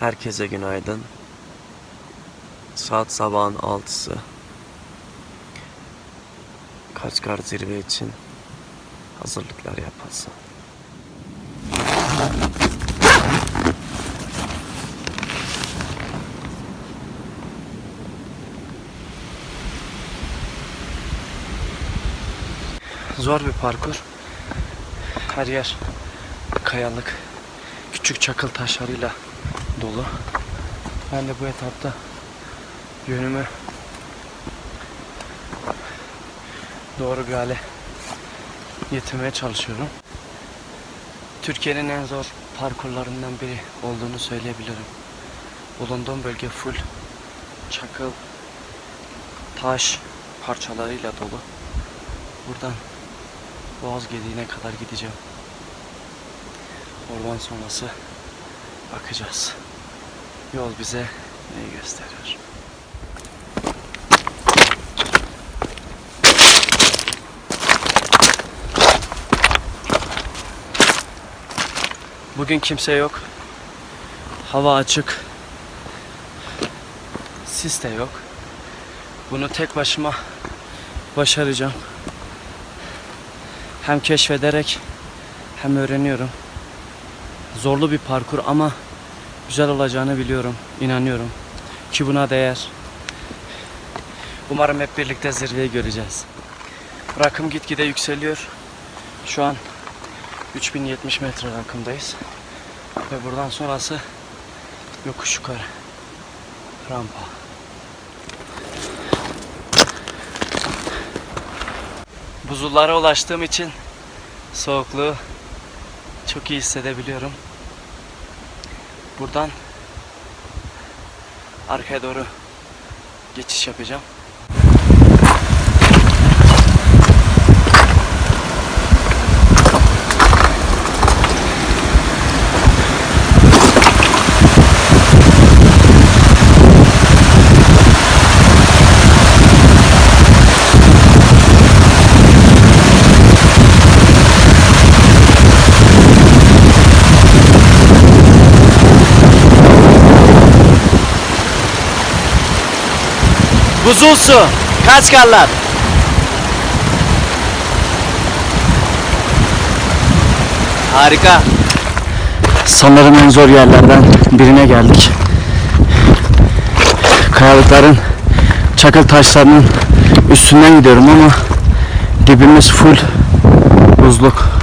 Herkese günaydın. Saat sabahın 6'sı. Kaçkar zirve için hazırlıklar yapılsın. Zor bir parkur. Her yer kayalık, küçük çakıl taşlarıyla dolu. Ben de bu etapta yönümü doğru bir hale getirmeye çalışıyorum. Türkiye'nin en zor parkurlarından biri olduğunu söyleyebilirim. Bulunduğum bölge full çakıl, taş parçalarıyla dolu. Buradan Boğaz Gediği'ne kadar gideceğim. Oradan sonrası bakacağız. Yol bize neyi gösterir? Bugün kimse yok. Hava açık. Sis de yok. Bunu tek başıma başaracağım. Hem keşfederek hem öğreniyorum. Zorlu bir parkur ama güzel olacağını biliyorum, inanıyorum. Ki buna değer. Umarım hep birlikte zirveyi göreceğiz. Rakım gitgide yükseliyor. Şu an 3070 metre rakımdayız. Ve buradan sonrası yokuş yukarı. Rampa. Buzullara ulaştığım için soğukluğu çok iyi hissedebiliyorum. Buradan arkaya doğru geçiş yapacağım. Buzul su. Kaç karlar? Harika. Sanırım en zor yerlerden birine geldik. Kayalıkların, çakıl taşlarının üstünden gidiyorum ama dibimiz full buzluk.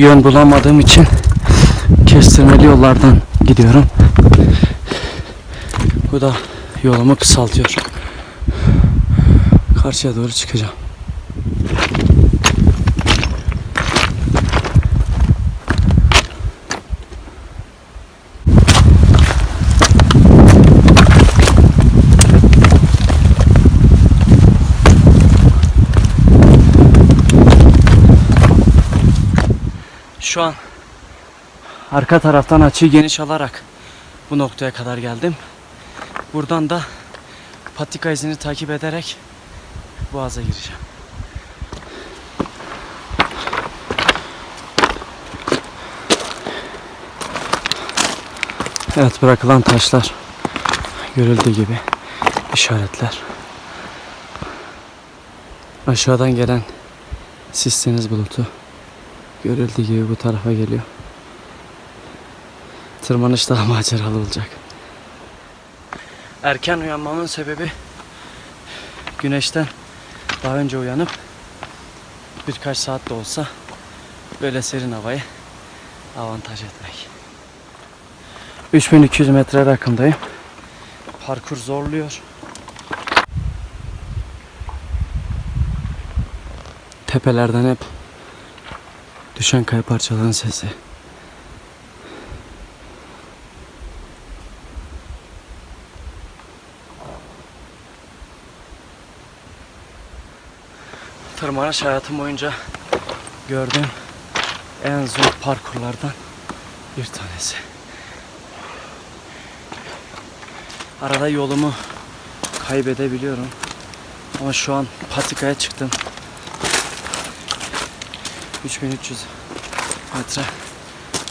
Yön bulamadığım için kestirmeli yollardan gidiyorum. Bu da yolumu kısaltıyor. Karşıya doğru çıkacağım. Şu an arka taraftan açıyı geniş alarak bu noktaya kadar geldim. Buradan da patika izini takip ederek boğaza gireceğim. Evet bırakılan taşlar görüldüğü gibi işaretler. Aşağıdan gelen sis bulutu görüldüğü gibi bu tarafa geliyor. Tırmanış daha maceralı olacak. Erken uyanmamın sebebi güneşten daha önce uyanıp birkaç saat de olsa böyle serin havayı avantaj etmek. 3200 metre rakımdayım. Parkur zorluyor. Tepelerden hep düşen kaya parçalarının sesi. Tırmanış hayatım boyunca gördüğüm en zor parkurlardan bir tanesi. Arada yolumu kaybedebiliyorum. Ama şu an patikaya çıktım. 3300 metre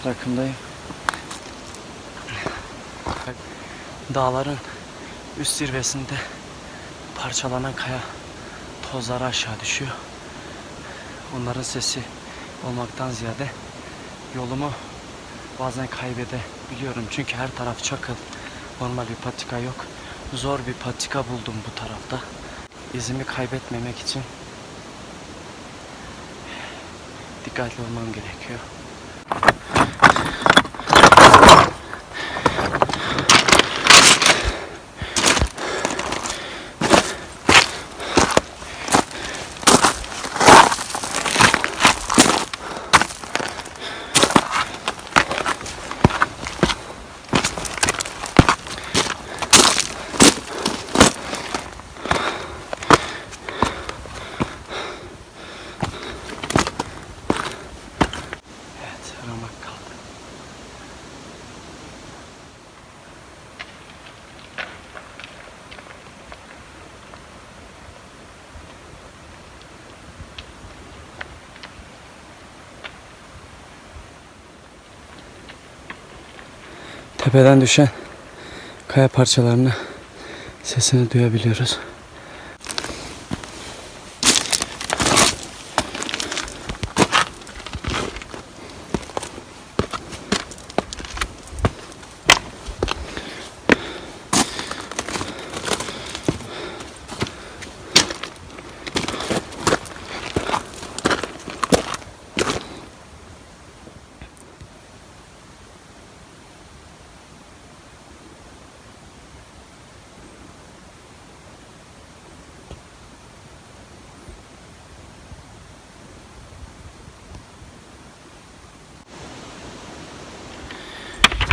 rakımdayım. Dağların üst zirvesinde parçalanan kaya tozları aşağı düşüyor. Onların sesi olmaktan ziyade yolumu bazen kaybedebiliyorum. Çünkü her taraf çakıl. Normal bir patika yok. Zor bir patika buldum bu tarafta. İzimi kaybetmemek için dikkatli olmam gerekiyor. Evet, ramak kaldı. Tepeden düşen kaya parçalarını sesini duyabiliyoruz.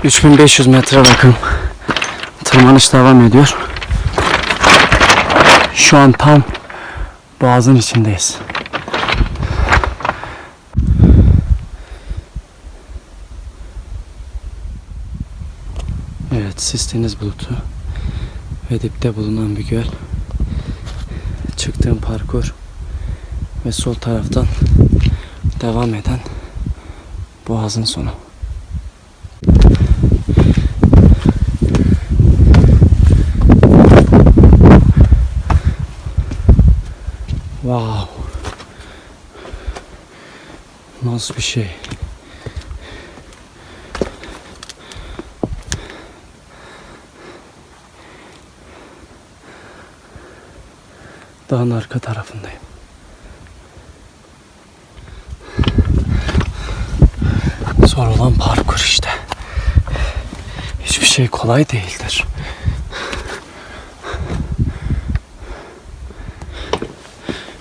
...3500 metre rakım... ...tırmanış devam ediyor. Şu an tam... ...boğazın içindeyiz. Evet, Sisteniz bulutu... ...ve dipte bulunan bir göl... ...çıktığım parkur... ...ve sol taraftan... ...devam eden... ...boğazın sonu. Nasıl bir şey? Dağın arka tarafındayım. Zor olan parkur işte. Hiçbir şey kolay değildir.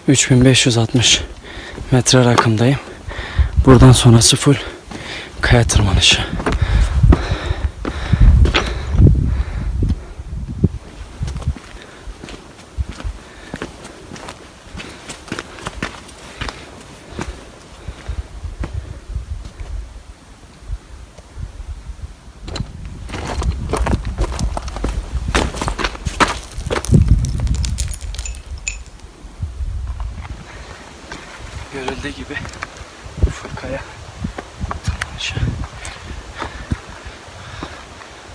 ...3560 metre rakımdayım. Buradan sonrası full kaya tırmanışı. Görüldüğü gibi full kaya tırmanışı.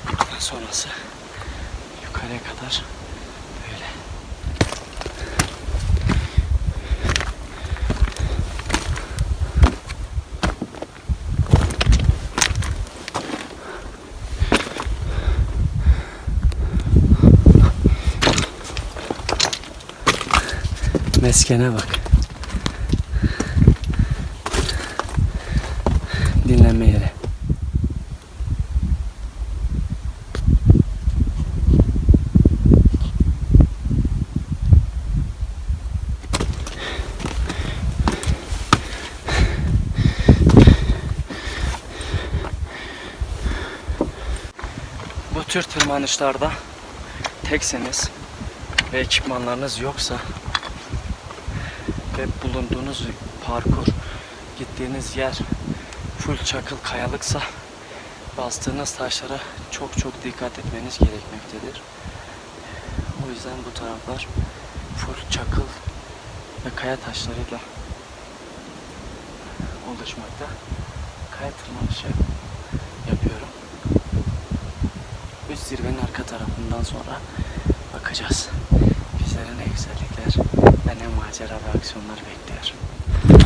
Buradan sonrası yukarıya kadar böyle. Meskene bak. dinlenme yeri. Bu tür tırmanışlarda tekseniz ve ekipmanlarınız yoksa ve bulunduğunuz parkur, gittiğiniz yer full çakıl kayalıksa bastığınız taşlara çok çok dikkat etmeniz gerekmektedir. O yüzden bu taraflar full çakıl ve kaya taşlarıyla oluşmakta. Kaya tırmanışı yapıyorum. Üst zirvenin arka tarafından sonra bakacağız. Bizlere ne güzellikler ve ne macera ve aksiyonlar bekliyor.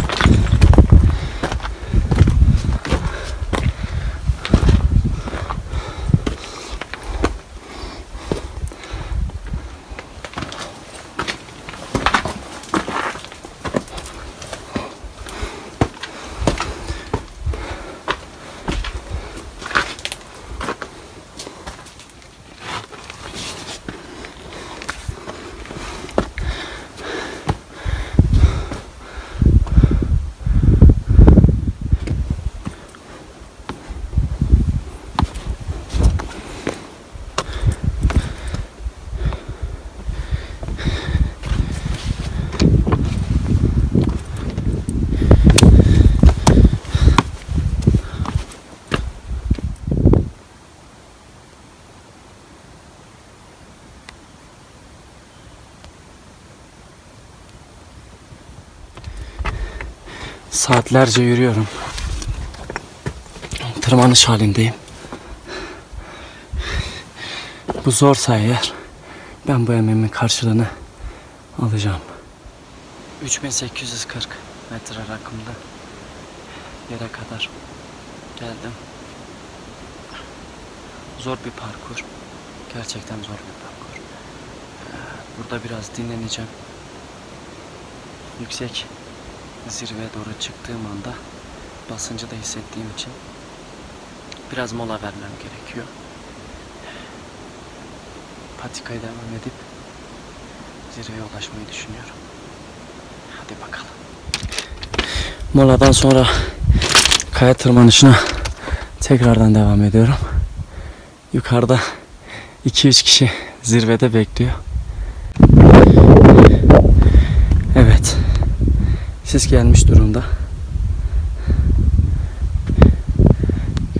Saatlerce yürüyorum. Tırmanış halindeyim. Bu zorsa eğer ben bu emeğimin karşılığını alacağım. 3840 metre rakımda yere kadar geldim. Zor bir parkur. Gerçekten zor bir parkur. Ee, Burada biraz dinleneceğim. Yüksek zirveye doğru çıktığım anda basıncı da hissettiğim için biraz mola vermem gerekiyor. Patikaya devam edip zirveye ulaşmayı düşünüyorum. Hadi bakalım. Moladan sonra kaya tırmanışına tekrardan devam ediyorum. Yukarıda 2-3 kişi zirvede bekliyor. Sis gelmiş durumda.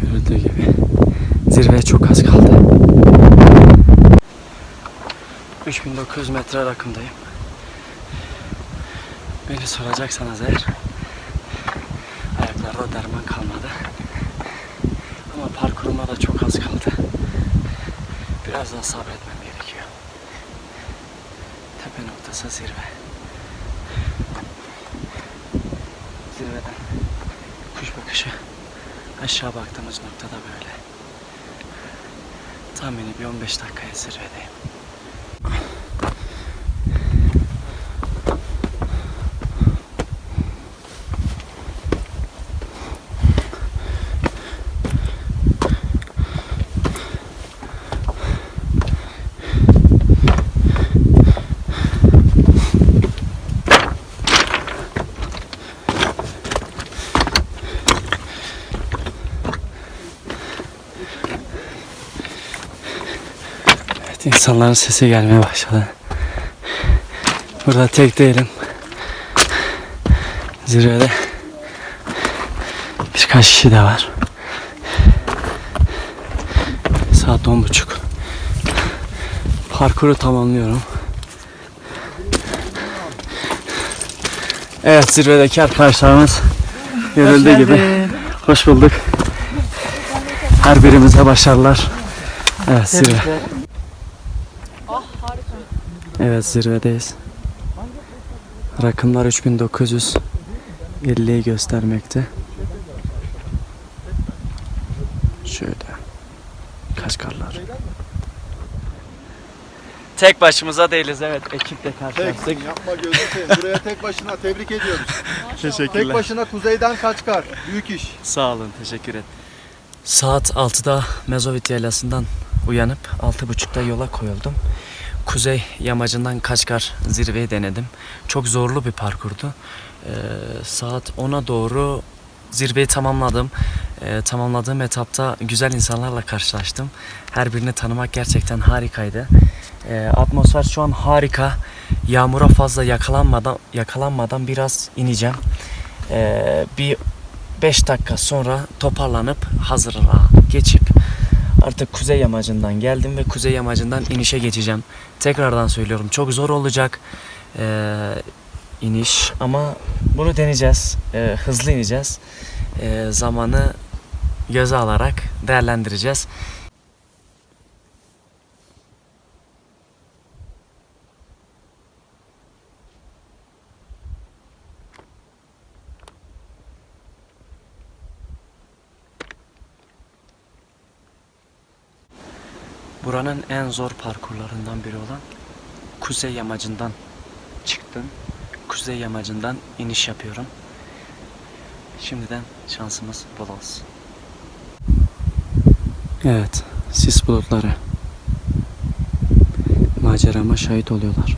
Görüldüğü gibi zirveye çok az kaldı. 3900 metre rakımdayım. Beni soracaksanız eğer ayaklarda derman kalmadı. Ama parkuruma da çok az kaldı. Biraz daha sabretmem gerekiyor. Tepe noktası zirve. Zirveden kuş bakışı aşağı baktığımız noktada böyle. Tahmini bir 15 dakikaya zirvedeyim. Evet, insanların sesi gelmeye başladı. Burada tek değilim. Zirvede birkaç kişi de var. Saat on buçuk. Parkuru tamamlıyorum. Evet zirvedeki arkadaşlarımız görüldüğü gibi. Hoş bulduk. Her birimize başarılar. Evet zirve. Evet zirvedeyiz. Rakımlar 3950'yi göstermekte. Şöyle. Kaşgarlar. Tek başımıza değiliz evet ekiple karşılaştık. Tek yapma gözünü seveyim. Buraya tek başına tebrik ediyoruz. Tek Teşekkürler. başına kuzeyden Kaçkar. Büyük iş. Sağ olun teşekkür ederim. Saat 6'da Mezovit yaylasından uyanıp 6.30'da yola koyuldum. Kuzey yamacından Kaçkar zirveyi denedim. Çok zorlu bir parkurdu. Ee, saat 10'a doğru zirveyi tamamladım. Ee, tamamladığım etapta güzel insanlarla karşılaştım. Her birini tanımak gerçekten harikaydı. Ee, atmosfer şu an harika. Yağmura fazla yakalanmadan yakalanmadan biraz ineceğim. Ee, bir 5 dakika sonra toparlanıp hazırlığa geçip Artık kuzey yamacından geldim ve kuzey yamacından inişe geçeceğim. Tekrardan söylüyorum çok zor olacak ee, iniş ama bunu deneyeceğiz. Ee, hızlı ineceğiz. Ee, zamanı göze alarak değerlendireceğiz. Buranın en zor parkurlarından biri olan Kuzey Yamacı'ndan çıktım. Kuzey Yamacı'ndan iniş yapıyorum. Şimdiden şansımız bol olsun. Evet, sis bulutları. Macerama şahit oluyorlar.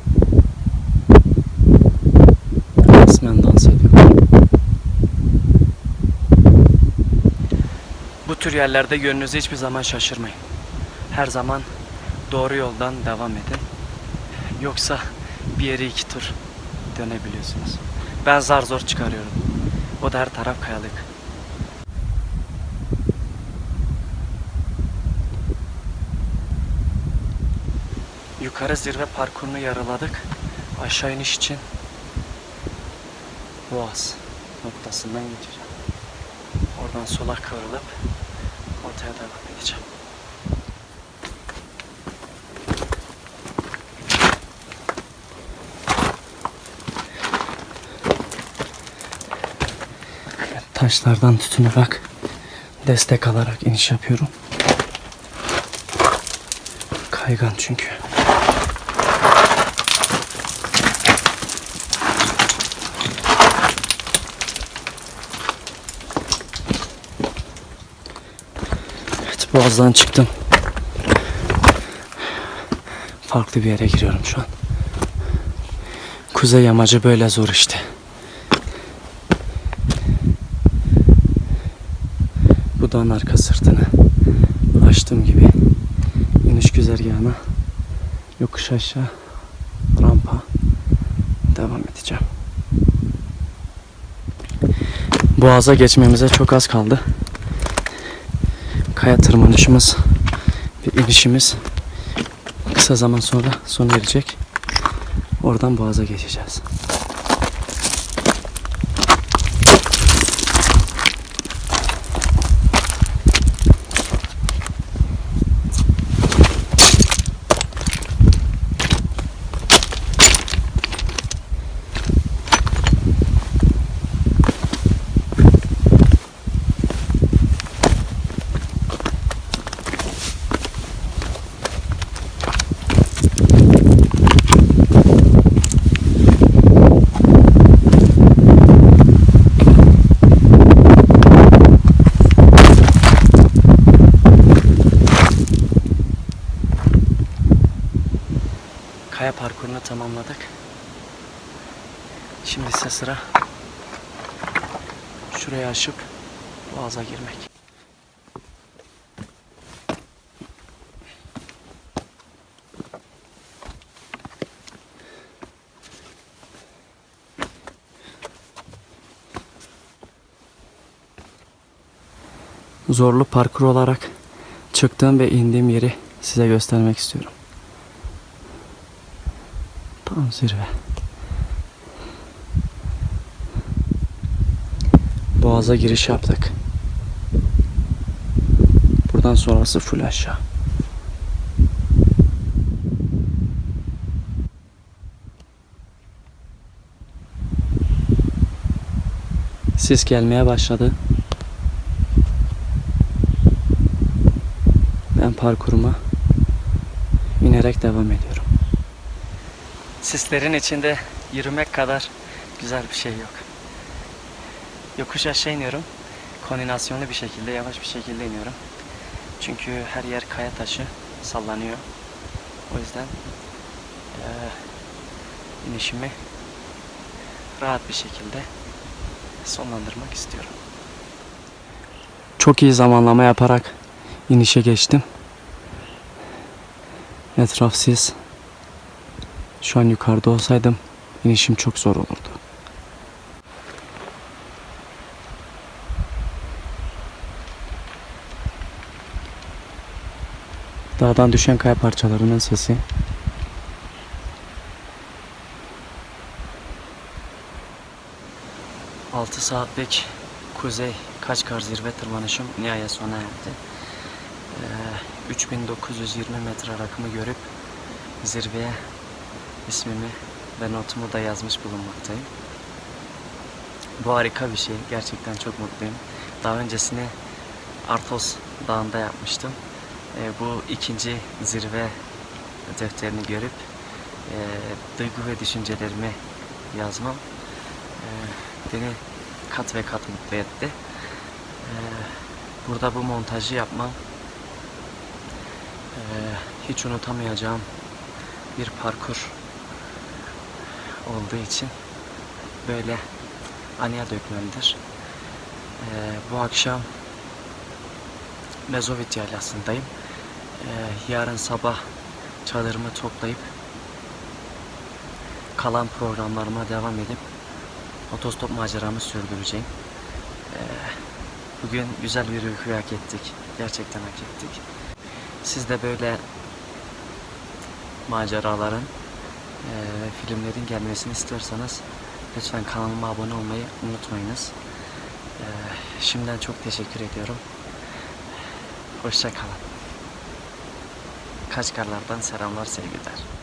Resmen dans ediyorlar. Bu tür yerlerde yönünüzü hiçbir zaman şaşırmayın. Her zaman doğru yoldan devam edin. Yoksa bir yere iki tur dönebiliyorsunuz. Ben zar zor çıkarıyorum. O da her taraf kayalık. Yukarı zirve parkurunu yarıladık. Aşağı iniş için Boğaz noktasından geçeceğim. Oradan sola kıvrılıp ortaya devam edeceğim. Taşlardan tutunarak destek alarak iniş yapıyorum. Kaygan çünkü. Evet boğazdan çıktım. Farklı bir yere giriyorum şu an. Kuzey yamacı böyle zor işte. Dağın arka sırtını açtığım gibi iniş güzergahına yokuş aşağı rampa devam edeceğim. Boğaza geçmemize çok az kaldı. Kaya tırmanışımız ve inişimiz kısa zaman sonra sona erecek. Oradan boğaza geçeceğiz. Kaya parkurunu tamamladık. Şimdi ise sıra şurayı aşıp boğaza girmek. Zorlu parkur olarak çıktığım ve indiğim yeri size göstermek istiyorum. Tam zirve. Boğaza giriş yaptık. Buradan sonrası full aşağı. Sis gelmeye başladı. Ben parkuruma inerek devam ediyorum. Sislerin içinde yürümek kadar güzel bir şey yok. Yokuş aşağı iniyorum. Koordinasyonlu bir şekilde, yavaş bir şekilde iniyorum. Çünkü her yer kaya taşı sallanıyor. O yüzden eee, inişimi rahat bir şekilde sonlandırmak istiyorum. Çok iyi zamanlama yaparak inişe geçtim. Etraf sis. Şu an yukarıda olsaydım inişim çok zor olurdu. Dağdan düşen kaya parçalarının sesi. Altı saatlik kuzey Kaçkar zirve tırmanışım nihayet sona erdi. Ee, 3920 metre rakımı görüp zirveye ismimi ve notumu da yazmış bulunmaktayım. Bu harika bir şey. Gerçekten çok mutluyum. Daha öncesini Artos Dağı'nda yapmıştım. Ee, bu ikinci zirve defterini görüp e, duygu ve düşüncelerimi yazmam e, beni kat ve kat mutlu etti. E, burada bu montajı yapmam e, hiç unutamayacağım bir parkur olduğu için böyle anıya dökmelidir. E, bu akşam Mezovit yaylasındayım. Ee, yarın sabah çadırımı toplayıp kalan programlarıma devam edip otostop maceramı sürdüreceğim. Ee, bugün güzel bir uyku hak ettik. Gerçekten hak ettik. Siz de böyle maceraların e, ve filmlerin gelmesini istiyorsanız lütfen kanalıma abone olmayı unutmayınız. Şimdiden çok teşekkür ediyorum. Hoşça kalın. Kaçkarlardan selamlar sevgiler.